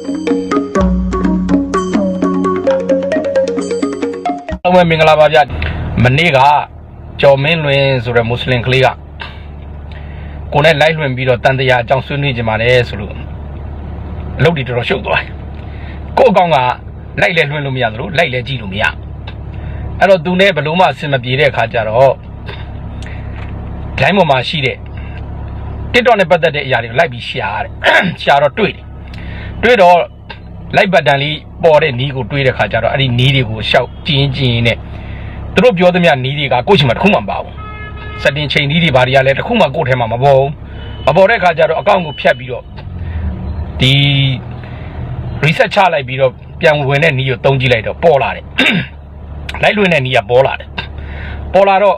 အောင်မင်္ဂလာပါဗျမနေ့ကကျော်မင်းလွင်ဆိုတဲ့မွတ်စလင်ကလေးကကိုနဲ့လိုက်လွင်ပြီးတော့တန်တရားအကြောင်းဆွေးနွေးကြပါလေဆိုလို့အလုပ်တွေတော်တော်ရှုပ်သွားတယ်ကို့အကောင်ကလိုက်လဲလွင်လို့မရသလိုလိုက်လဲကြည့်လို့မရအဲ့တော့သူနဲ့ဘယ်လို့မှအဆင်မပြေတဲ့အခါကျတော့ဒိုင်းပေါ်မှာရှိတဲ့ TikTok နဲ့ပတ်သက်တဲ့အရာတွေကိုလိုက်ပြီးရှာရတယ်ရှာတော့တွေ့တယ် တွေ့တော့လိုက်ဘတ်တန်လေးပေါ်တဲ့နီးကိုတွေးတဲ့ခါကျတော့အဲ့ဒီနီးတွေကိုရှောက်ကြင်းကြင်းနဲ့သူတို့ပြောသမျှနီးတွေကကိုယ့်ရှိမှတစ်ခုမှမပါဘူးစက်တင်ချိန်နီးတွေဘာတွေကလည်းတစ်ခုမှကိုယ့်ထဲမှာမပေါ်ဘူးမပေါ်တဲ့ခါကျတော့အကောင့်ကိုဖြတ်ပြီးတော့ဒီ research ချလိုက်ပြီးတော့ပြန်ဝင်တဲ့နီးကိုတုံးကြည့်လိုက်တော့ပေါ်လာတယ်လိုက်လွင်တဲ့နီးကပေါ်လာတယ်ပေါ်လာတော့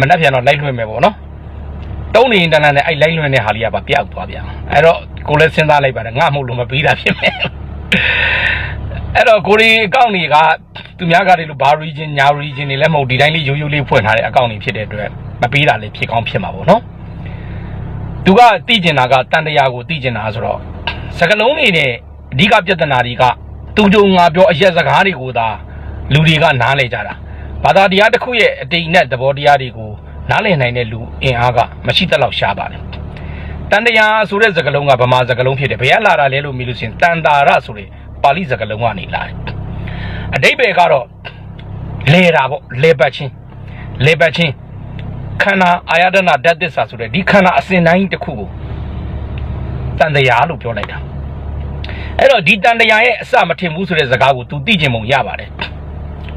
မနှက်ပြန်တော့လိုက်လွင်မယ်ပေါ့နော် တုံးနေရင်တန်းတန်းနဲ့အဲ့လိုက်လွင်တဲ့ဟာလေးကပါပြောက်သွားပြန်အဲ့တော့ကိုလည်းစဉ်းစားလိုက်ပါတယ်ငါ့မို့လို့မပြီးတာဖြစ်မယ်အဲ့တော့ကိုရီအကောင့်တွေကသူများကတည်းကဘာ region ညာ region တွေလည်းမဟုတ်ဒီတိုင်းလေးရိုးရိုးလေးဖွင့်ထားတဲ့အကောင့်တွေဖြစ်တဲ့အတွက်မပေးတာလည်းဖြစ်ကောင်းဖြစ်မှာပေါ့နော်သူကသိကျင်တာကတန်တရားကိုသိကျင်တာဆိုတော့စကလုံးတွေနဲ့အဓိကပြဿနာတွေကသူကြုံငါပြောအရက်စကားတွေကိုသာလူတွေကနားလည်ကြတာဘာသာတရားတစ်ခုရဲ့အတိတ်နဲ့သဘောတရားတွေကို နားလည်နိုင်တဲ့လူအင်အားကမရှိတတ်လောက်ရှားပါတယ်တန်တရားဆိုတဲ့စကားလုံးကဗမာစကားလုံးဖြစ်တယ်ဘယ်ကလာတာလဲလို့မြင်လို့ရှိရင်တန်တာရဆိုတဲ့ပါဠိစကားလုံးကနေလာတယ်အတိတ်ပဲကတော့လေတာပေါ့လေပတ်ချင်းလေပတ်ချင်းခန္ဓာအာယတနာဓာတ်သစ္စာဆိုတဲ့ဒီခန္ဓာအစဉ်တိုင်းတစ်ခုကိုတန်တရားလို့ပြောလိုက်တာအဲ့တော့ဒီတန်တရားရဲ့အစမထင်ဘူးဆိုတဲ့စကားကို तू သိကျင်ပုံရပါတယ်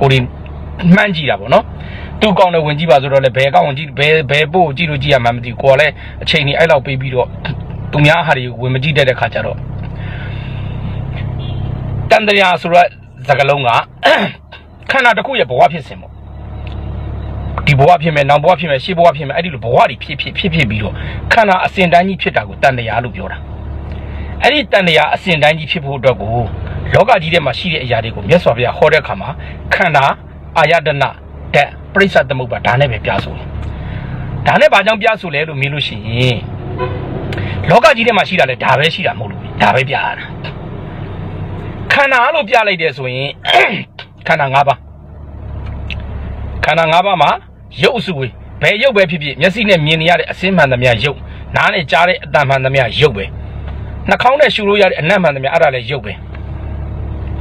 ကိုဒီ မှန်းကြည့်တာပေါ့နော်သူကောင်းတဲ့ဝင်ကြည့်ပါဆိုတော့လေဘယ်ကောင်းဝင်ကြည့်ဘယ်ဘယ်ပို့ကြည့်လို့ကြည့်ရမှန်းမသိဘူးကိုကလည်းအချိန်ကြီးအဲ့လောက်ပေးပြီးတော့သူများဟာတွေကိုဝင်မကြည့်တတ်တဲ့ခါကျတော့တန်တရားဆိုတော့စကားလုံးကခန္ဓာတစ်ခုရဲ့ဘဝဖြစ်စဉ်ပေါ့ဒီဘဝဖြစ်မယ်နောက်ဘဝဖြစ်မယ်ရှေ့ဘဝဖြစ်မယ်အဲ့ဒီလိုဘဝတွေဖြစ်ဖြစ်ဖြစ်ဖြစ်ပြီးတော့ခန္ဓာအစဉ်တိုင်းကြီးဖြစ်တာကိုတန်တရားလို့ပြောတာအဲ့ဒီတန်တရားအစဉ်တိုင်းကြီးဖြစ်ဖို့အတွက်ကိုလောကကြီးထဲမှာရှိတဲ့အရာတွေကိုမြတ်စွာဘုရားဟောတဲ့အခါမှာခန္ဓာ အာယတနာဓာတ်ပရိစ္ဆသမုပ္ပါဒါနဲ့ပဲပြဆိုတယ်ဒါနဲ့ဘာကြောင့်ပြဆိုလဲလို့မေးလို့ရှိရင်လောကကြီးထဲမှာရှိတာလဲဒါပဲရှိတာမဟုတ်လို့ဒါပဲပြရတာခန္ဓာလို့ပြလိုက်တယ်ဆိုရင်ခန္ဓာ၅ပါးခန္ဓာ၅ပါးမှာရုပ်အစုဝေးဘယ်ရုပ်ပဲဖြစ်ဖြစ်မျက်စိနဲ့မြင်နေရတဲ့အစင်းမှန်သမျှရုပ်နားနဲ့ကြားတဲ့အတန်မှန်သမျှရုပ်ပဲနှာခေါင်းနဲ့ရှူလို့ရတဲ့အနံ့မှန်သမျှအဲ့ဒါလည်းရုပ်ပဲ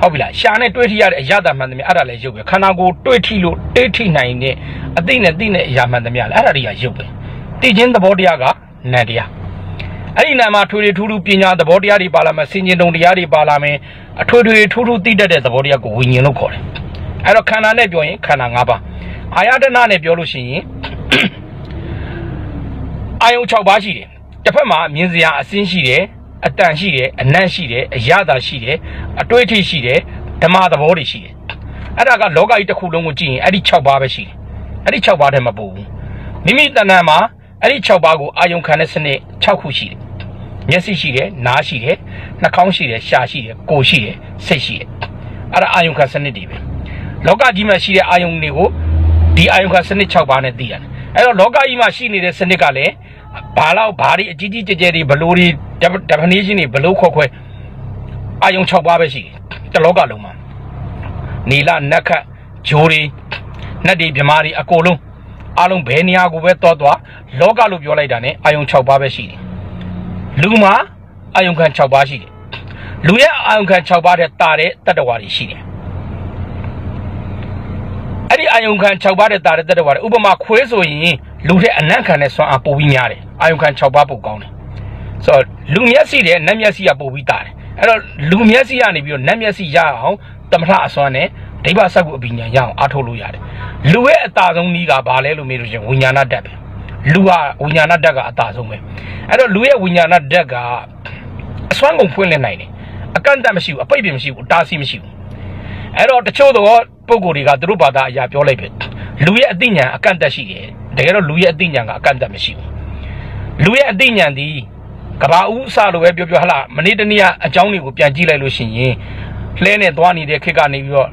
ဟုတ်ပြီလားရှာနဲ့တွေးထိရတဲ့အရသာမှန်သမျှအဲ့ဒါလည်းရုပ်ပဲခန္ဓာကိုယ်တွေးထိလို့တွေးထိနိုင်တဲ့အသိနဲ့သိနဲ့အရာမှန်သမျှလည်းအဲ့ဒါတွေကရုပ်ပဲသိချင်းသဘောတရားကနံတရားအဲ့ဒီနာမှာထွေထွေထူးထူးပညာသဘောတရားတွေပါလာမယ်စင်ကျင်တုံတရားတွေပါလာမယ်အထွေထွေထူးထူးသိတတ်တဲ့သဘောတရားကိုဝိညာဉ်လို့ခေါ်တယ်အဲ့တော့ခန္ဓာနဲ့ပြောရင်ခန္ဓာ၅ပါးအာယတနာနဲ့ပြောလို့ရှိရင်အာယုံ6ပါးရှိတယ်တစ်ဖက်မှာမြင်စရာအစင်းရှိတယ် အတန်ရှိတယ်အနံ့ရှိတယ်အရသာရှိတယ်အတွေ့အထိရှိတယ်ဓမ္မသဘောတွေရှိတယ်အဲ့ဒါကလောကကြီးတစ်ခုလုံးကိုကြည့်ရင်အဲ့ဒီ6ပါးပဲရှိတယ်အဲ့ဒီ6ပါးတည်းမပူဘူးမိမိတဏ္ဍာမှာအဲ့ဒီ6ပါးကိုအာယုံခံတဲ့စနစ်6ခုရှိတယ်မျက်စိရှိတယ်နားရှိတယ်နှာခေါင်းရှိတယ်ရှားရှိတယ်ကိုယ်ရှိတယ်စိတ်ရှိတယ်အဲ့ဒါအာယုံခံစနစ်တွေပဲလောကကြီးမှာရှိတဲ့အာယုံတွေကိုဒီအာယုံခံစနစ်6ပါးနဲ့သိရတယ်အဲ့တော့လောကကြီးမှာရှိနေတဲ့စနစ်ကလည်း ဘာလောက်ဘာတွေအကြီးကြီးကျယ်ကျယ်တွေဘလို့တွေ definition တွေဘလို့ခွက်ခွဲအာယုံ6ပါးပဲရှိတယ်တစ်လောကလုံးမှာနီလနက္ခတ်ဂျိုးတွေနတ်တွေမြမာတွေအကုန်လုံးအလုံးဘယ်နေရာကိုပဲတောသွားလောကလို့ပြောလိုက်တာ ਨੇ အာယုံ6ပါးပဲရှိတယ်လူမှာအာယုံခံ6ပါးရှိတယ်လူရဲ့အာယုံခံ6ပါးတဲ့တာတဲ့တတ္တဝါတွေရှိတယ်အဲ့ဒီအာယုံခံ6ပါးတဲ့တာတဲ့တတ္တဝါတွေဥပမာခွေးဆိုရင် လူတဲ့အနံ့ခံတဲ့စွမ်းအားပိုပြီးများတယ်အာယုံခံ6ပါးပိုကောင်းတယ်ဆိုတော့လူမျက်စိတဲ့နတ်မျက်စိကပိုပြီးတာတယ်အဲ့တော့လူမျက်စိကနေပြီးတော့နတ်မျက်စိရအောင်တမထအစွမ်းနဲ့ဒိဗ္ဗစကုအပညာရအောင်အားထုတ်လို့ရတယ်လူရဲ့အတာဆုံးနည်းကဘာလဲလို့မေးလို့ရှိရင်ဝိညာဏဓာတ်ပဲလူကဝိညာဏဓာတ်ကအတာဆုံးပဲအဲ့တော့လူရဲ့ဝိညာဏဓာတ်ကအစွမ်းကုန်ဖွင့်လင်းနိုင်တယ်အကန့်အသတ်မရှိဘူးအပိတ်ပင်မရှိဘူးအတားဆီးမရှိဘူးအဲ့တော့တချို့သောပုံကိုယ်တွေကသူတို့ဘာသာအရာပြောလိုက်ပဲလူရဲ့အသိဉာဏ်အကန့်အသတ်ရှိတယ် တကယ်တော့လူရဲ့အသိဉာဏ်ကအကန့်အသတ်မရှိဘူးလူရဲ့အသိဉာဏ်ဒီကဘာဦးအစလိုပဲပြောပြောဟလာမနေ့တနေ့ကအကြောင်းတွေကိုပြန်ကြည့်လိုက်လို့ရှိရင်လှဲနဲ့သွားနေတဲ့ခေတ်ကနေပြီးတော့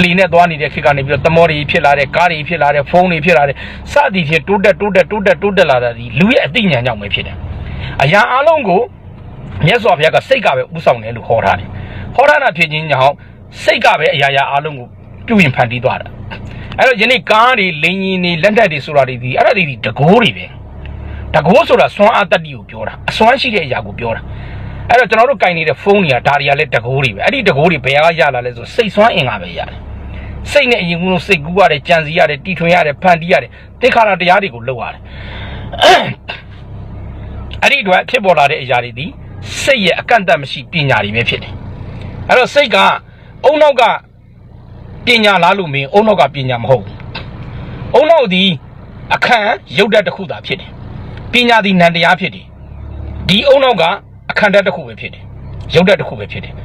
လှီနဲ့သွားနေတဲ့ခေတ်ကနေပြီးတော့တမောတွေဖြစ်လာတဲ့ကားတွေဖြစ်လာတဲ့ဖုန်းတွေဖြစ်လာတဲ့စသည်ဖြင့်တိုးတက်တိုးတက်တိုးတက်တိုးတက်လာတာဒီလူရဲ့အသိဉာဏ်ကြောင့်ပဲဖြစ်တယ်အရာအလုံးကိုမြတ်စွာဘုရားကစိတ်ကပဲဥဆောင်တယ်လို့ခေါ်ထားတယ်ဟောထားတာဖြစ်ခြင်းကြောင့်စိတ်ကပဲအရာရာအလုံးကိုပြုရင်ဖန်တီးသွားတာ အဲ့တော့ယနေ့ကားတွေလင်းရင်တွေလက်နက်တွေဆိုတာတွေဒီအဲ့ဒါတွေဒီတကိုးတွေပဲတကိုးဆိုတာစွမ်းအားတက်တီကိုပြောတာအစွမ်းရှိတဲ့အရာကိုပြောတာအဲ့တော့ကျွန်တော်တို့ကင်နေတဲ့ဖုန်းတွေကဒါတွေကလည်းတကိုးတွေပဲအဲ့ဒီတကိုးတွေဘယ်ကရလာလဲဆိုစိတ်စွမ်းအင်ကပဲရတယ်စိတ်နဲ့အရင်ကစိတ်ကူးရတယ်ကြံစည်ရတယ်တီထွင်ရတယ်ဖန်တီးရတယ်သိခါရတရားတွေကိုလုပ်ရတယ်အဲ့ဒီအတွက်ဖြစ်ပေါ်လာတဲ့အရာတွေဒီစိတ်ရဲ့အကန့်အသတ်မရှိပညာတွေပဲဖြစ်တယ်။အဲ့တော့စိတ်ကအုံနောက်က ပညာလားလို့မင်းအုံနောက်ကပညာမဟုတ်ဘူး။အုံနောက်ဒီအခန့်ရုပ်ဓာတ်တစ်ခုသာဖြစ်တယ်။ပညာဒီနံတရားဖြစ်တယ်။ဒီအုံနောက်ကအခန့်ဓာတ်တစ်ခုပဲဖြစ်တယ်။ရုပ်ဓာတ်တစ်ခုပဲဖြစ်တယ်။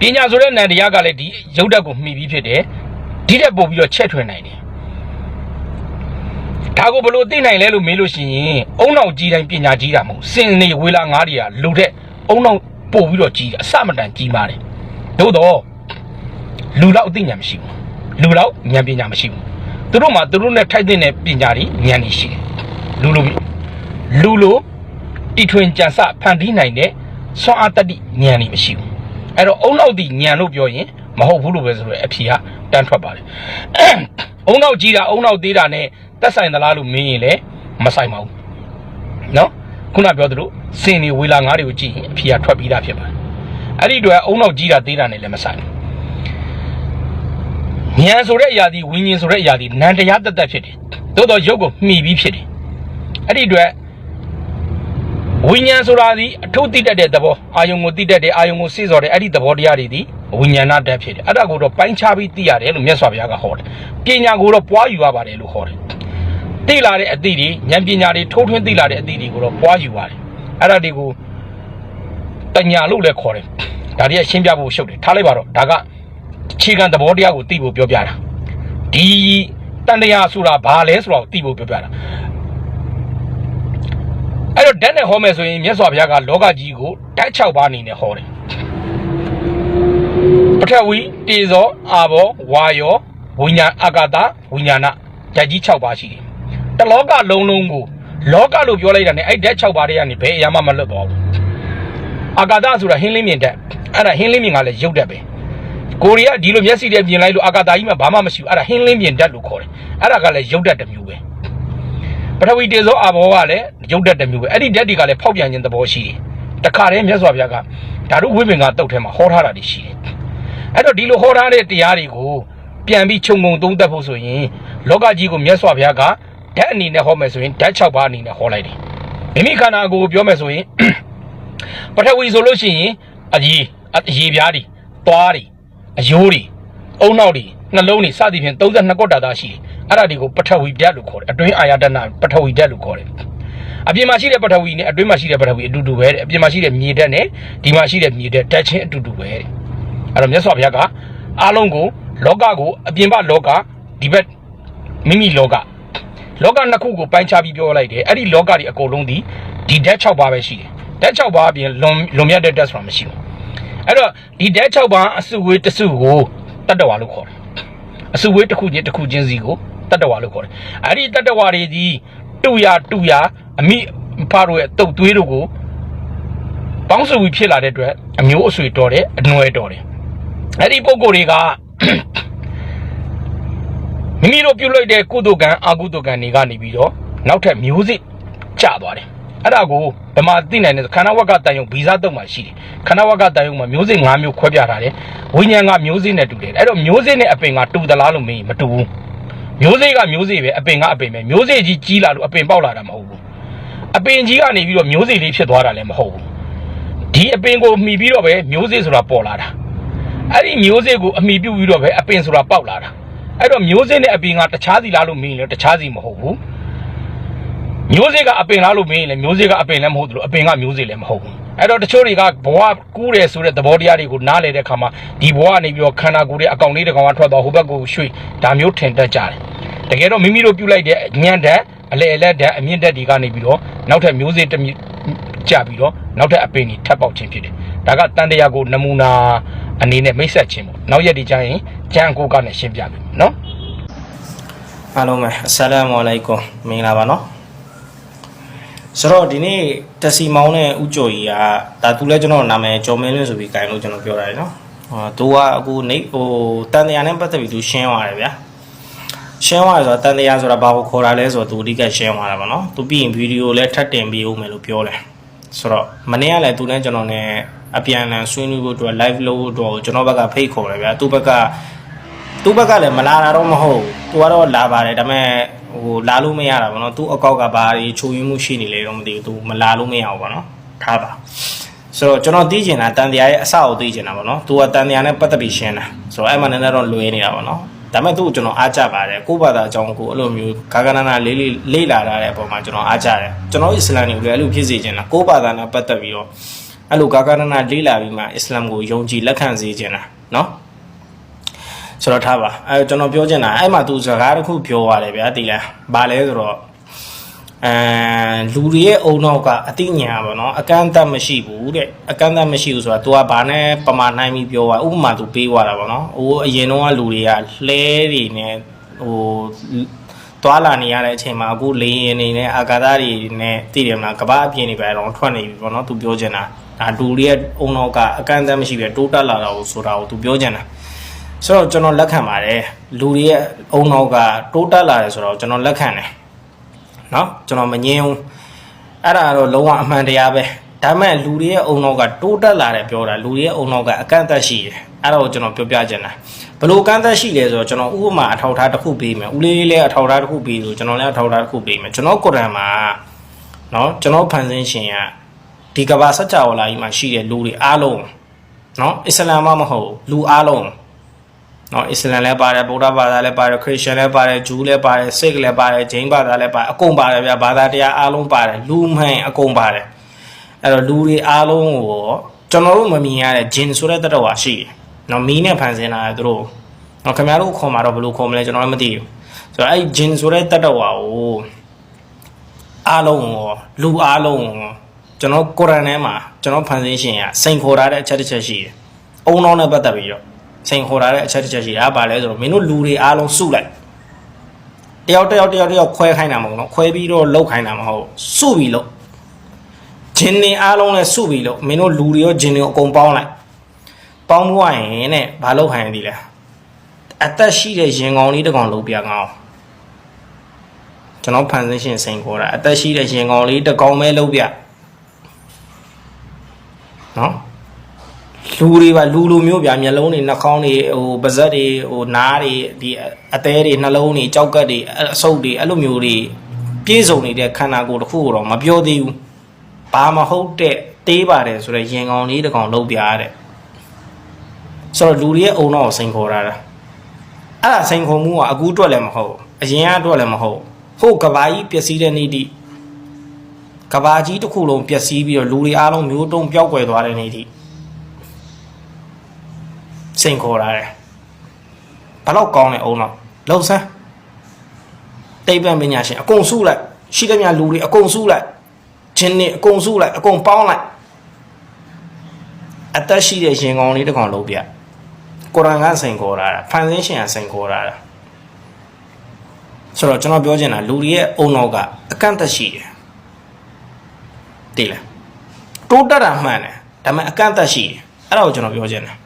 ပညာဆိုတဲ့နံတရားကလည်းဒီရုပ်ဓာတ်ကိုမှီပြီးဖြစ်တယ်။ဒီတက်ပို့ပြီးတော့ချက်ထွင်နိုင်တယ်။ဒါကိုဘယ်လို့သိနိုင်လဲလို့မေးလို့ရှိရင်အုံနောက်ကြီးတိုင်းပညာကြီးတာမဟုတ်စင်နေဝေလာငါးတွေကလူတဲ့အုံနောက်ပို့ပြီးတော့ကြီးတယ်အစမတန်ကြီးမာတယ် တို့တော့လူလောက်အသိဉာဏ်မရှိဘူးလူလောက်ဉာဏ်ပညာမရှိဘူးသူတို့မှာသူတို့နဲ့ထိုက်တဲ့ပညာတွေဉာဏ်တွေရှိတယ်လူလိုလူလိုတီထွင်ကြံစဖန်တီးနိုင်တဲ့စွမ်းအားတတ္တိဉာဏ်တွေမရှိဘူးအဲ့တော့အုံနောက်တီဉာဏ်လို့ပြောရင်မဟုတ်ဘူးလို့ပဲဆိုရအဖြေကတန်းထွက်ပါတယ်အုံနောက်ကြီးတာအုံနောက်သေးတာနဲ့တက်ဆိုင်သလားလို့မင်းရင်လည်းမဆိုင်ပါဘူးနော်ခုနပြောသလိုစင်တွေဝေလာငါးတွေကိုကြည့်ရင်အဖြေကထွက်ပြီးသားဖြစ်ပါတယ် အဲ့ဒီအတွက်အုံနောက်ကြီးတာသေးတာ ਨੇ လည်းမဆိုင်ဘူးဉာဏ်ဆိုတဲ့အရာဒီဝိညာဉ်ဆိုတဲ့အရာဒီနံတရားတက်တက်ဖြစ်တယ်သို့တော့ရုပ်ကိုမှီပြီးဖြစ်တယ်အဲ့ဒီအတွက်ဝိညာဉ်ဆိုတာဒီအထုသိတတ်တဲ့သဘောအာယုံကိုသိတတ်တဲ့အာယုံကိုစိစော်တဲ့အဲ့ဒီသဘောတရားတွေဒီဝိညာဏတတ်ဖြစ်တယ်အဲ့ဒါကိုတော့ပိုင်းခြားပြီးသိရတယ်လို့မြတ်စွာဘုရားကဟောတယ်ပညာကိုတော့ပွားယူရပါတယ်လို့ဟောတယ်သိလာတဲ့အသည့်တွေဉာဏ်ပညာတွေထိုးထွင်းသိလာတဲ့အသည့်တွေကိုတော့ပွားယူရတယ်အဲ့ဒါတွေကို တညာလို့လည်းခေါ်တယ်ဒါတွေကရှင်းပြဖို့ရှုပ်တယ်ထားလိုက်ပါတော့ဒါကအခြေခံသဘောတရားကိုသိဖို့ပြောပြတာဒီတန်တရားဆိုတာဘာလဲဆိုတော့သိဖို့ပြောပြတာအဲ့တော့ဓာတ်နဲ့ဟောမယ်ဆိုရင်မြတ်စွာဘုရားကလောကကြီးကိုဓာတ်6ပါးအနေနဲ့ဟောတယ်ပထဝီတေဇောအာဘောဝါယောဝိညာအာကာသဝိညာဏဓာတ်ကြီး6ပါးရှိတယ်တလောကလုံးလုံးကိုလောကလို့ပြောလိုက်တာ ਨੇ အဲ့ဓာတ်6ပါးတွေကနေဘယ်အရာမှမလွတ်သွားဘူး အာကာသဆိုတာဟင်းလင်းမြင်ဓာတ်အဲ့ဒါဟင်းလင်းမြင်ကလည်းရုပ်ဓာတ်ပဲကိုရီးယားဒီလိုမျက်စိနဲ့မြင်လိုက်လို့အာကာသကြီးမှာဘာမှမရှိဘူးအဲ့ဒါဟင်းလင်းမြင်ဓာတ်လို့ခေါ်တယ်အဲ့ဒါကလည်းရုပ်ဓာတ်တစ်မျိုးပဲပထဝီတေဇောအာဘောကလည်းရုပ်ဓာတ်တစ်မျိုးပဲအဲ့ဒီဓာတ်တွေကလည်းဖောက်ပြန်ခြင်းသဘောရှိတယ်တခါတည်းမြတ်စွာဘုရားကဓာတုဝိပင်ကတုတ်ထဲမှာဟောထားတာတွေရှိတယ်အဲ့တော့ဒီလိုဟောထားတဲ့တရားတွေကိုပြန်ပြီးခြုံငုံသုံးသပ်ဖို့ဆိုရင်လောကကြီးကိုမြတ်စွာဘုရားကဓာတ်အနေနဲ့ဟောမယ်ဆိုရင်ဓာတ်6ပါးအနေနဲ့ဟောလိုက်တယ်မိမိခန္ဓာကိုယ်ကိုပြောမယ်ဆိုရင် ပထဝီဆိုလို့ရှိရင်အကြီးအရေပြားတွေသွားတွေအယိုးတွေအုံနောက်တွေနှလုံးတွေစသည်ဖြင့်32ကွက်တာသားရှိတယ်အဲ့ဒါတွေကိုပထဝီဓာတ်လို့ခေါ်တယ်အတွင်းအာယတနာပထဝီဓာတ်လို့ခေါ်တယ်အပြင်မှာရှိတဲ့ပထဝီနဲ့အတွင်းမှာရှိတဲ့ပထဝီအတူတူပဲတဲ့အပြင်မှာရှိတဲ့မြေဓာတ်နဲ့ဒီမှာရှိတဲ့မြေဓာတ်ဓာတ်ချင်းအတူတူပဲတဲ့အဲ့တော့မြတ်စွာဘုရားကအားလုံးကိုလောကကိုအပြင်ဘလောကဒီဘက်မိမိလောကလောကနှစ်ခုကိုပိုင်းခြားပြီးပြောလိုက်တယ်အဲ့ဒီလောကတွေအကုန်လုံးဒီဒီဓာတ်6ပါးပဲရှိတယ် ဓာတ်6ပါးအပြင်လွန်လွန်မြတ်တဲ့ဓာတ်ဆိုတာမရှိဘူးအဲ့တော့ဒီဓာတ်6ပါးအစုဝေးတစ်စုကိုတတ္တဝါလို့ခေါ်တယ်အစုဝေးတစ်ခုချင်းတစ်ခုချင်းစီကိုတတ္တဝါလို့ခေါ်တယ်။အဲ့ဒီတတ္တဝါတွေဒီတူရတူရအမိဖားတို့ရဲ့တုတ်သွေးတို့ကိုပေါင်းစုပြီးဖြစ်လာတဲ့အတွက်အမျိုးအဆွေတော်တယ်အနွယ်တော်တယ်။အဲ့ဒီပုံကိုယ်တွေကမိမိတို့ပြုတ်လိုက်တဲ့ကုသိုလ်ကံအကုသိုလ်ကံတွေကနေပြီးတော့နောက်ထပ်မျိုးစစ်ကျသွားတယ်။ အဲ့ဒါကိုဗမာသိနိုင်တဲ့ခန္ဓာဝက်ကတန်ယုံဗီဇတုံမှာရှိတယ်။ခန္ဓာဝက်ကတန်ယုံမှာမျိုးစစ်၅မျိုးခွဲပြထားတယ်။ဝိညာဉ်ကမျိုးစစ်နဲ့တူတယ်။အဲ့တော့မျိုးစစ်နဲ့အပင်ကတူသလားလို့မေးရင်မတူဘူး။မျိုးစေ့ကမျိုးစေ့ပဲအပင်ကအပင်ပဲမျိုးစေ့ကြီးကြီးလာလို့အပင်ပေါက်လာတာမဟုတ်ဘူးအပင်ကြီးကနေပြီးတော့မျိုးစေ့လေးဖြစ်သွားတာလည်းမဟုတ်ဘူးဒီအပင်ကိုမှီပြီးတော့ပဲမျိုးစေ့ဆိုတာပေါ်လာတာအဲ့ဒီမျိုးစေ့ကိုအမှီပြုတ်ပြီးတော့ပဲအပင်ဆိုတာပေါက်လာတာအဲ့တော့မျိုးစေ့နဲ့အပင်ကတခြားစီလားလို့မင်းလည်းတခြားစီမဟုတ်ဘူး မျိုးစေ့ကအပင်လားလို့မင်းလည်းမျိုးစေ့ကအပင်လည်းမဟုတ်ဘူးလို့အပင်ကမျိုးစေ့လည်းမဟုတ်ဘူးအဲ့တော့တချို့တွေကဘဝကူးတယ်ဆိုတဲ့သဘောတရားတွေကိုနားလည်တဲ့အခါမှာဒီဘဝကနေပြီးတော့ခန္ဓာကိုယ်ရဲ့အကောင်လေးတစ်ကောင်ကထွက်သွားဟိုဘက်ကိုရွှေ့ဒါမျိုးထင်တတ်ကြတယ်တကယ်တော့မိမိတို့ပြုတ်လိုက်တဲ့ညံ့တဲ့အလေအလက်တဲ့အမြင့်တက်တွေကနေပြီးတော့နောက်ထပ်မျိုးစေ့တစ်မျိုးကြပြီးတော့နောက်ထပ်အပင်ကြီးထပ်ပေါက်ခြင်းဖြစ်တယ်ဒါကတန်တရားကိုနမူနာအနေနဲ့မိတ်ဆက်ခြင်းပေါ့နောက်ရက်ဒီကျရင်ကြံကိုကနဲ့ရှင်းပြပြီနော်အားလုံးပဲအဆလာမုအလိုင်ကွမ်မင်္ဂလာပါနော် ဆိုတော့ဒီနေ့တက်စီမောင်းတဲ့ဥကျော်ကြီးကဒါသူလည်းကျွန်တော်နာမည်ကျော်မင်းလင်းဆိုပြီးဂိုင်းလို့ကျွန်တော်ပြောရတယ်နော်ဟောသူကအခုနေဟိုတန်တရားနဲ့ပတ်သက်ပြီးသူရှင်းသွားတယ်ဗျာရှင်းသွားတယ်ဆိုတော့တန်တရားဆိုတာဘာကိုခေါ်တာလဲဆိုတော့သူအဓိကရှင်းသွားတာပါနော်သူပြီးရင်ဗီဒီယိုလည်းထပ်တင်ပေးဦးမယ်လို့ပြောတယ်ဆိုတော့မနေ့ကလည်းသူနဲ့ကျွန်တော်နဲ့အပြန်အလှန်ဆွေးနွေးဖို့အတွက် live လုပ်ဖို့အတွက်ကျွန်တော်ဘက်ကဖိတ်ခေါ်တယ်ဗျာသူဘက်ကသူဘက်ကလည်းမလာတာတော့မဟုတ်ဘူးသူကတော့လာပါတယ်ဒါပေမဲ့ ဟိုလာလို့မရတာဗောနော်သူအကောက်ကဘာတွေချိုးရင်းမှုရှိနေလေတော့မသိဘူးသူမလာလို့မရဘူးဗောနော်ထားပါဆိုတော့ကျွန်တော်သိချင်တာတန်တရားရဲ့အစကိုသိချင်တာဗောနော်သူကတန်တရားနဲ့ပတ်သက်ပြီးရှင်းတာဆိုတော့အဲ့မှာနည်းနည်းတော့လွယ်နေတာဗောနော်ဒါပေမဲ့သူ့ကိုကျွန်တော်အားကြပါတယ်ကိုယ့်ဘာသာအကြောင်းကိုအဲ့လိုမျိုးဂါဂနာနာလေးလေးလေးလာတာတဲ့အပေါ်မှာကျွန်တော်အားကြတယ်ကျွန်တော်အစ္စလာမ်ကိုလည်းအဲ့လိုဖြစ်စေချင်တာကိုယ့်ဘာသာနဲ့ပတ်သက်ပြီးတော့အဲ့လိုဂါဂနာနာလေးလာပြီးမှအစ္စလာမ်ကိုယုံကြည်လက်ခံစေချင်တာနော် ဆိုတော့ထားပါအဲကျွန်တော်ပြောချင်တာအဲ့မှာသူစကားတစ်ခုပြောရတယ်ဗျာတိလားဘာလဲဆိုတော့အဲလူတွေရဲ့အုံနောက်ကအတိညာပါเนาะအကန့်အသတ်မရှိဘူးတဲ့အကန့်အသတ်မရှိဘူးဆိုတာ तू ကဘာနဲ့ပမာနိုင်ပြီးပြောတာဥပမာ तू ပေးသွားတာပေါ့เนาะဟိုအရင်တော့ကလူတွေကလှဲတွေနဲ့ဟိုွာလာနေရတဲ့အချိန်မှာအခုလေရင်နေနဲ့အာကာသတွေနဲ့တည်တယ်မလားကဘာအပြင်းတွေပဲတော့ထွက်နေပြီပေါ့နော်သူပြောချင်တာဒါဒူရဲ့အုံတော့ကအကန့်အသတ်မရှိပဲတိုးတက်လာတာကိုဆိုတာကိုသူပြောချင်တာ ဆိုတော့ကျွန်တော်လက်ခံပါတယ်လူတွေရဲ့အုံနောက်ကတိုးတက်လာတယ်ဆိုတော့ကျွန်တော်လက်ခံတယ်เนาะကျွန်တော်မငြင်းဘူးအဲ့ဒါကတော့လုံးဝအမှန်တရားပဲဒါပေမဲ့လူတွေရဲ့အုံနောက်ကတိုးတက်လာတယ်ပြောတာလူတွေရဲ့အုံနောက်ကအကန့်အသတ်ရှိတယ်အဲ့ဒါကိုကျွန်တော်ပြောပြချင်တာဘယ်လိုအကန့်အသတ်ရှိလဲဆိုတော့ကျွန်တော်ဥပမာအထောက်ထားတစ်ခုပေးမယ်ဦးလေးလေးလည်းအထောက်ထားတစ်ခုပေးလို့ကျွန်တော်လည်းအထောက်ထားတစ်ခုပေးမယ်ကျွန်တော်ကုရ်အာန်မှာเนาะကျွန်တော်ဖန်ဆင်းရှင်ကဒီကဘာစัจ java လာကြီးမှာရှိတဲ့လူတွေအားလုံးเนาะအစ္စလာမ်မမဟုတ်ဘူးလူအားလုံး နော်အစ္စလမ်လည်းပါတယ်ဗုဒ္ဓဘာသာလည်းပါတယ်ခရစ်ယာန်လည်းပါတယ်ဂျူးလည်းပါတယ်စိတ်လည်းပါတယ်ဂျိန်းဘာသာလည်းပါတယ်အကုန်ပါတယ်ဗျာဘာသာတရားအားလုံးပါတယ်လူမှန်အကုန်ပါတယ်အဲ့တော့လူတွေအားလုံးကိုကျွန်တော်တို့မမြင်ရတဲ့ဂျင်ဆိုတဲ့တတဝါရှိတယ်နော်မီးနဲ့ဖန်ဆင်းလာတယ်သူတို့နော်ခင်ဗျားတို့ခေါ်မှာတော့ဘယ်လိုခေါ်မလဲကျွန်တော်လည်းမသိဘူးဆိုတော့အဲ့ဂျင်ဆိုတဲ့တတဝါကိုအားလုံးကိုလူအားလုံးကိုကျွန်တော်ကုရ်အာန်ထဲမှာကျွန်တော်ဖန်ဆင်းရှင်ကစိန်ခေါ်ထားတဲ့အချက်တစ်ချက်ရှိတယ်အုံနောက်နဲ့ပတ်သက်ပြီးတော့ စိန်ခေါ်တာတဲ့အချက်တစ်ချက်ရှိတာဗာလဲဆိုတော့မင်းတို့လူတွေအားလုံးစုလိုက်တယောက်တယောက်တယောက်တယောက်ခွဲခိုင်းတာမဟုတ်တော့ခွဲပြီးတော့လှုပ်ခိုင်းတာမဟုတ်စုပြီးလှုပ်ဂျင်းနေအားလုံးလည်းစုပြီးလှုပ်မင်းတို့လူတွေရောဂျင်းတွေရောအကုန်ပေါင်းလိုက်ပေါင်းဖို့ရင်တဲ့ဘာလှုပ်ခိုင်းသည်လဲအသက်ရှိတဲ့ရင်ကောင်လေးတစ်ကောင်လှုပ်ပြငောင်းကျွန်တော်ဖန်ဆင်းရှင်စိန်ခေါ်တာအသက်ရှိတဲ့ရင်ကောင်လေးတစ်ကောင်ပဲလှုပ်ပြနော် လူတွေပါလူလူမျိုးဗျာမျက်လုံးတွေနှာခေါင်းတွေဟိုပါးစပ်တွေဟိုနားတွေဒီအသေးတွေနှလုံးတွေကြောက်ကတ်တွေအဆုပ်တွေအဲ့လိုမျိုးတွေပြည့်စုံနေတဲ့ခန္ဓာကိုယ်တစ်ခုကိုတော့မပြောသေးဘူးဘာမဟုတ်တဲ့တေးပါတယ်ဆိုတော့ရင်ကောင်လေးတစ်ကောင်လုံးပြရတဲ့ဆိုတော့လူတွေရဲ့အုံတော့စိန်ခေါ်တာလားအဲ့ဒါစိန်ခေါ်မှုကအခုအတွက်လည်းမဟုတ်အရင်ကအတွက်လည်းမဟုတ်ဟုတ်ကဘာကြီးပျက်စီးတဲ့နေ့တိကဘာကြီးတစ်ခုလုံးပျက်စီးပြီးတော့လူတွေအားလုံးမျိုးတုံးပျောက်ကွယ်သွားတဲ့နေ့တိ စိန်ခေါ်ရတယ်ဘလောက်ကောင်းလဲအောင်တော့လှုပ်ဆန်းတိတ်ပံပညာရှင်အကုန်စုလိုက်ရှိသမျှလူတွေအကုန်စုလိုက်ဂျင်းနေအကုန်စုလိုက်အကုန်ပေါင်းလိုက်အသက်ရှိတဲ့ရင်ကောင်လေးတစ်ကောင်လုံးပြကုရ်အာန်ကစိန်ခေါ်တာဖန်ဆင်းရှင်ကစိန်ခေါ်တာဆိုတော့ကျွန်တော်ပြောချင်တာလူတွေရဲ့အုံတော့ကအကန့်အသတ်ရှိတယ်တိလားတိုးတက်တာမှန်တယ်ဒါပေမဲ့အကန့်အသတ်ရှိတယ်အဲ့ဒါကိုကျွန်တော်ပြောချင်တယ်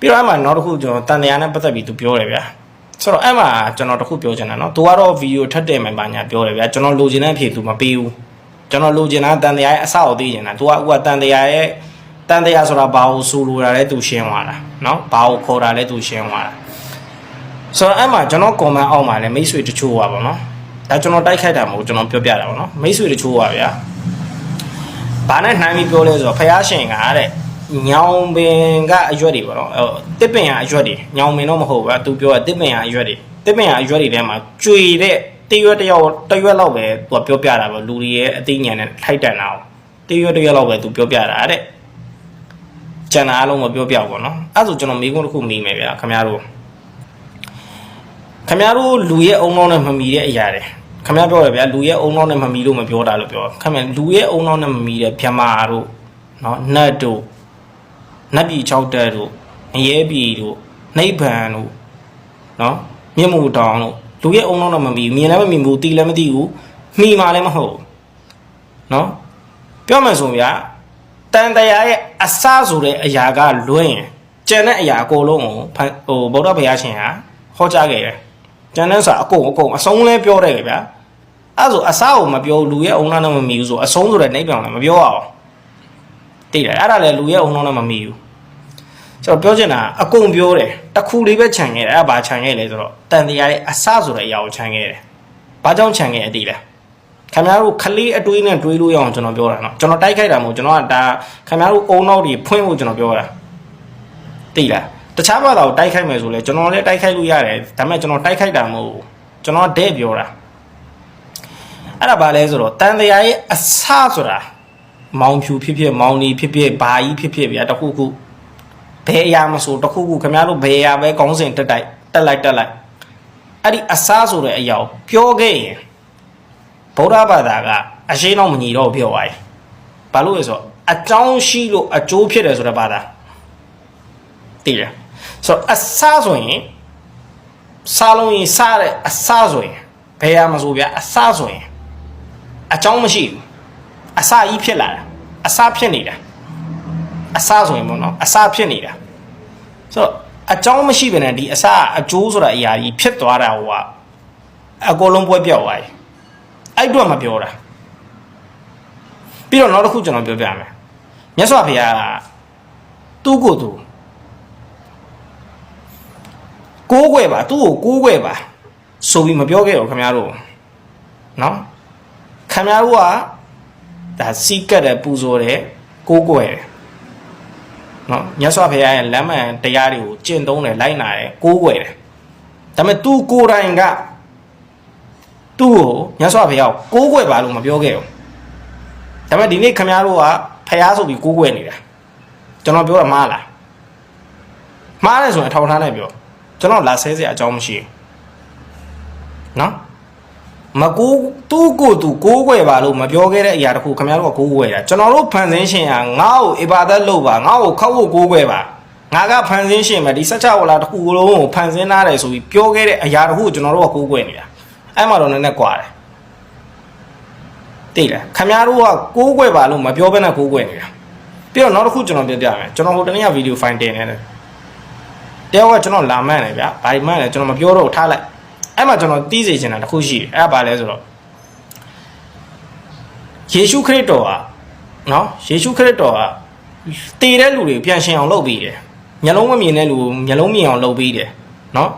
ပြီးတော့အဲ့မှာနောက်တစ်ခုကျွန်တော်တန်တရားနဲ့ပတ်သက်ပြီးသူပြောတယ်ဗျာဆိုတော့အဲ့မှာကျွန်တော်တခုပြောချင်တာနော်သူကတော့ဗီဒီယိုထပ်တယ်မှပါညာပြောတယ်ဗျာကျွန်တော်လိုချင်တဲ့အဖြေသူမပေးဘူးကျွန်တော်လိုချင်တာတန်တရားရဲ့အဆောက်အသိချင်တာသူကအခုကတန်တရားရဲ့တန်တရားဆိုတာဘာကိုဆိုလိုတာလဲသူရှင်းသွားတာနော်ဘာကိုခေါ်တာလဲသူရှင်းသွားတာဆိုတော့အဲ့မှာကျွန်တော် comment အောက်မှာလည်းမိတ်ဆွေတချို့ပါဗောနော်ဒါကျွန်တော်တိုက်ခိုက်တာမဟုတ်ကျွန်တော်ပြောပြတာဗောနော်မိတ်ဆွေတချို့ပါဗျာဘာနဲ့နှမ်းပြီးပြောလဲဆိုတော့ဖះရှင်ကတဲ့ ညောင်ပင်ကအရွက်တွေပေါ့နော်ဟိုတစ်ပင်ကအရွက်တွေညောင်ပင်တော့မဟုတ်ဘူးသူပြောတာတစ်ပင်ကအရွက်တွေတစ်ပင်ကအရွက်တွေထဲမှာကျွေတဲ့တရွက်တစ်ယောက်တစ်ရွက်လောက်ပဲသူကပြောပြတာပေါ့လူတွေရဲ့အသိဉာဏ်နဲ့ထိုက်တန်တာတရွက်တစ်ရွက်လောက်ပဲသူပြောပြတာတဲ့ကျန်တာအလုံးမပြောပြဘူးပေါ့နော်အဲ့ဒါဆိုကျွန်တော်မိကုန်းတစ်ခုမိမယ်ဗျာခင်ဗျားတို့ခင်ဗျားတို့လူရဲ့အုံနောက်နဲ့မမီတဲ့အရာတွေခင်ဗျားပြောရဗျာလူရဲ့အုံနောက်နဲ့မမီလို့မပြောတာလို့ပြောခင်ဗျာလူရဲ့အုံနောက်နဲ့မမီတဲ့မြမာတို့နော်နတ်တို့ နတ်ပြည်6တက်တို့အရဲပြည်တို့နှိဗ္ဗာန်တို့နော်မြင့်မှုတောင်တို့လူရဲ့အုံနောက်တော့မမီဘူးမြင်လည်းမမြင်ဘူးတီးလည်းမတီးဘူးမှီမှလည်းမဟုတ်ဘူးနော်ပြောမယ်ဆိုဗျာတန်တရားရဲ့အစဆိုတဲ့အရာကလွင်ရင်ကျန်တဲ့အရာအကုန်လုံးကိုဖန်ဟိုဗုဒ္ဓဘုရားရှင်ဟာဟောကြားခဲ့တယ်ကျန်တဲ့ဆိုတာအကုန်အကုန်အဆုံးလဲပြောတယ်ဗျာအဲ့ဆိုအစကိုမပြောလူရဲ့အုံနာနဲ့မမီဘူးဆိုအဆုံးဆိုတဲ့နှိပ်ပြောင်လည်းမပြောအောင် တိတယ်အဲ့ဒါလည်းလူရဲ့အုံလုံးနဲ့မမီဘူးကျွန်တော်ပြောချင်တာအကုန်ပြောတယ်တခုလေးပဲခြံခဲ့တယ်အဲ့ဒါဘာခြံခဲ့လဲဆိုတော့တန်တရားရဲ့အစဆိုတဲ့အရာကိုခြံခဲ့တယ်ဘာကြောင့်ခြံခဲ့အတိလဲခင်ဗျားတို့ခလေးအတွေးနဲ့တွေးလို့ရအောင်ကျွန်တော်ပြောတာနော်ကျွန်တော်တိုက်ခိုက်တာမဟုတ်ကျွန်တော်ကဒါခင်ဗျားတို့အုံနောက်တွေဖွင့်ဖို့ကျွန်တော်ပြောတာတိလားတခြားဘာသာကိုတိုက်ခိုက်မယ်ဆိုလဲကျွန်တော်လည်းတိုက်ခိုက်လို့ရတယ်ဒါပေမဲ့ကျွန်တော်တိုက်ခိုက်တာမဟုတ်ကျွန်တော်တဲ့ပြောတာအဲ့ဒါဘာလဲဆိုတော့တန်တရားရဲ့အစဆိုတာ မောင်ဖြူဖြစ်ဖြစ်မောင်နီဖြစ်ဖြစ်ဘာကြီးဖြစ်ဖြစ်ဗျာတခုခုဘယ်အရာမဆိုတခုခုခင်ဗျားတို့ဘယ်အရာပဲကောင်းစင်တက်တိုက်တက်လိုက်တက်လိုက်အဲ့ဒီအစဆိုတဲ့အရာကိုပြောခဲ့ရင်ဗုဒ္ဓဘာသာကအရှိန်တော့မညီတော့ပြောပါ යි ။ဘာလို့လဲဆိုတော့အကြောင်းရှိလို့အကျိုးဖြစ်တယ်ဆိုတဲ့ဘာသာတည်လား။ဆိုတော့အစဆိုရင်စာလုံးရင်စတဲ့အစဆိုရင်ဘယ်ရမဆိုဗျာအစဆိုရင်အကြောင်းမရှိဘူး။အစကြီးဖြစ်လာတာ အစဖြစ်နေတာအစဆိုရင်ပေါ့နော်အစဖြစ်နေတာဆိုတော့အကြောင်းမရှိဘဲနဲ့ဒီအစအကျိုးဆိုတာအရာကြီးဖြစ်သွားတာဟိုကအကုန်လုံးပွဲပြောက်သွားပြီအဲ့တော့မပြောတာပြီးတော့နောက်တစ်ခုကျွန်တော်ပြောပြမယ်မြတ်စွာဘုရားကသူ့ကိုယ်သူကိုးကွယ်ပါသူ့ကိုကိုးကွယ်ပါဆိုပြီးမပြောခဲ့တော့ခင်ဗျားတို့နော်ခင်ဗျားတို့က ဒါစီးကတ်တယ်ပူဇော်တယ်ကိုးကွယ်တယ်နော်မြတ်စွာဘုရားရဲ့လမ်းမှန်တရားတွေကိုကျင့်သုံးတယ်လိုက်နာတယ်ကိုးကွယ်တယ်ဒါပေမဲ့သူကိုယ်တိုင်ကသူ့ကိုမြတ်စွာဘုရားကိုကိုးကွယ်ပါလို့မပြောခဲ့ဘူးဒါပေမဲ့ဒီနေ့ခမည်းတော်ကဖះဆိုပြီးကိုးကွယ်နေတာကျွန်တော်ပြောတာမှားလားမှားတယ်ဆိုရင်အထောက်ထားနဲ့ပြောကျွန်တော်လာဆဲစရာအကြောင်းမရှိဘူးနော် မကိုးသူ့ကိုယ်သူကိုးကွယ်ပါလို့မပြောခဲ့တဲ့အရာတခုခမည်းတော်ကကိုးကွယ်တာကျွန်တော်တို့ဖန်ဆင်းရှင်ဟာငါ့ကိုအဘာဒတ်လုပ်ပါငါ့ကိုခောက်ဖို့ကိုးကွယ်ပါငါကဖန်ဆင်းရှင်မယ်ဒီစัจ java လာတစ်ခုလုံးကိုဖန်ဆင်းထားတယ်ဆိုပြီးပြောခဲ့တဲ့အရာတခုကိုကျွန်တော်တို့ကကိုးကွယ်နေတာအဲ့မှာတော့နည်းနည်းကွာတယ်သိလားခမများတို့ကကိုးကွယ်ပါလို့မပြောဘဲနဲ့ကိုးကွယ်နေတာပြီးတော့နောက်တစ်ခုကျွန်တော်ပြောပြမယ်ကျွန်တော်ဟိုတနေ့ကဗီဒီယိုဖိုင်တင်နေတယ်တယောက်ကကျွန်တော်လာမှန်းတယ်ဗျာဘာမှန်းလဲကျွန်တော်မပြောတော့ထားလိုက် အဲ့မှာကျွန်တော်တီးစေချင်တာတစ်ခုရှိတယ်အဲ့ဒါဘာလဲဆိုတော့ယေရှုခရစ်တော်ကနော်ယေရှုခရစ်တော်ကတည်တဲ့လူတွေပြန်ရှင်အောင်လုပ်ပြီးတယ်မျက်လုံးမမြင်တဲ့လူကိုမျက်လုံးမြင်အောင်လုပ်ပြီးတယ်နော်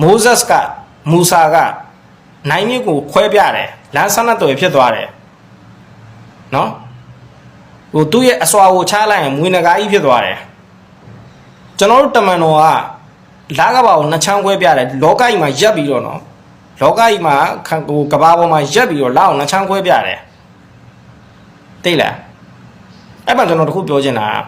မိုးဇက်ကမူဆာကနိုင်မြစ်ကိုခွဲပြတယ်လမ်းဆန်းတော်ဖြစ်သွားတယ်နော်ဟိုသူ့ရဲ့အစွာကိုချလိုက်ရင်မွေးနဂါကြီးဖြစ်သွားတယ်ကျွန်တော်တို့တမန်တော်က လာကဘာကိုနှစ်ချမ်းခွဲပြတယ်လောကကြီးမှာရက်ပြီးတော့နော်လောကကြီးမှာဟိုကဘာပေါ်မှာရက်ပြီးတော့လာအောင်နှစ်ချမ်းခွဲပြတယ်သိလားအဲ့မှာကျွန်တော်တခုပြောချင်တာက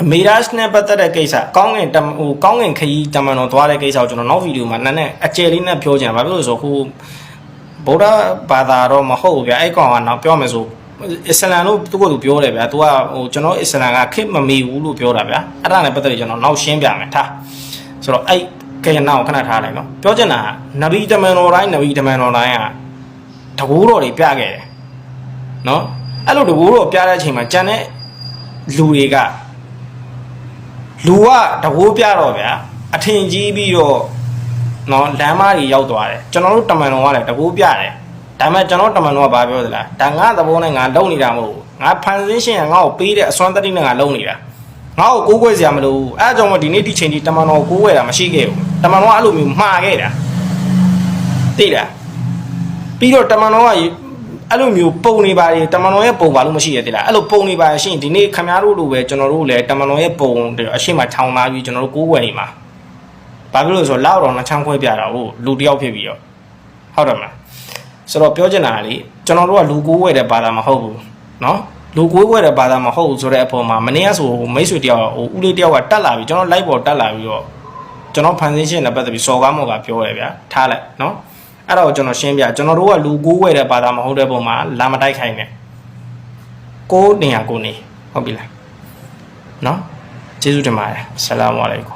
အမေရာစ်နဲ့ပတ်သက်တဲ့ကိစ္စကောင်းငင်တမဟိုကောင်းငင်ခရီးတမန်တော်သွားတဲ့ကိစ္စကိုကျွန်တော်နောက်ဗီဒီယိုမှာနည်းနည်းအကျယ်လေးနဲ့ပြောချင်တာဘာဖြစ်လို့လဲဆိုတော့ခုဗုဒ္ဓဘာသာတော့မဟုတ်ဘူးဗျာအဲ့ကောင်ကနောက်ပြောမယ်ဆို အစ္စလမ်လို့သူကသူပြောတယ်ဗျာသူကဟိုကျွန်တော်အစ္စလမ်ကခစ်မမီဘူးလို့ပြောတာဗျာအဲ့ဒါနဲ့ပတ်သက်ပြီးကျွန်တော်နောက်ရှင်းပြမယ်ထားဆိုတော့အဲ့ကဲနောက်ခဏထားလိုက်နော်ပြောချင်တာကနဗီတမန်တော်တိုင်းနဗီတမန်တော်တိုင်းကတကူတော်တွေပြခဲ့တယ်နော်အဲ့လိုတကူတော်ပြတဲ့အချိန်မှာကြံတဲ့လူတွေကလူကတကိုးပြတော့ဗျာအထင်ကြီးပြီးတော့နော်လမ်းမကြီးရောက်သွားတယ်ကျွန်တော်တို့တမန်တော်ကလည်းတကိုးပြတယ် ဒါပေမဲ့ကျွန်တော်တမန်တော်ကဘာပြောသလဲဒါငါသဘောနဲ့ငါလုံနေတာမဟုတ်ဘူးငါဖန်ဆင်းရှင်ကငါ့ကိုပေးတဲ့အစွမ်းတတိနဲ့ငါလုံနေတာငါ့ကိုကိုးကွယ်စရာမလိုဘူးအဲအကြောင်းမဒီနေ့ဒီချိန်ဒီတမန်တော်ကိုကိုးကွယ်တာမရှိခဲ့ဘူးတမန်တော်ကအဲ့လိုမျိုးမှားခဲ့တာသိလားပြီးတော့တမန်တော်ကအဲ့လိုမျိုးပုံနေပါလေတမန်တော်ရဲ့ပုံပါလို့မရှိရသေးလားအဲ့လိုပုံနေပါရှင်ဒီနေ့ခမည်းတော်လိုပဲကျွန်တော်တို့လည်းတမန်တော်ရဲ့ပုံအရှိမထောင်သားပြီးကျွန်တော်တို့ကိုးကွယ်နေမှာဘာဖြစ်လို့လဲဆိုတော့လောက်တော့နှချမ်းခွဲပြတာဟုတ်လူတယောက်ဖြစ်ပြီးတော့ဟုတ်တယ်မလား ဆိုတော့ပြောချင်တာကလေကျွန်တော်တို့ကလူကိုးကွယ်တဲ့ဘာသာမဟုတ်ဘူးเนาะလူကိုးကွယ်တဲ့ဘာသာမဟုတ်ဘူးဆိုတဲ့အပေါ်မှာမနေ့ကဆိုမိတ်ဆွေတယောက်ဟိုဦးလေးတယောက်ကတက်လာပြီးကျွန်တော် live ပေါ်တက်လာပြီးတော့ကျွန်တော်ဖန်ဆင်းရှင်းနဲ့ပတ်သက်ပြီးစော်ကားမော်ကပြောရဗျာထားလိုက်เนาะအဲ့ဒါကိုကျွန်တော်ရှင်းပြကျွန်တော်တို့ကလူကိုးကွယ်တဲ့ဘာသာမဟုတ်တဲ့ပုံမှာလာမတိုက်ခိုင်းနဲ့ကိုးနေရကိုနေဟုတ်ပြီလားเนาะကျေးဇူးတင်ပါတယ်ဆလာမ်အလိုင်ကွမ်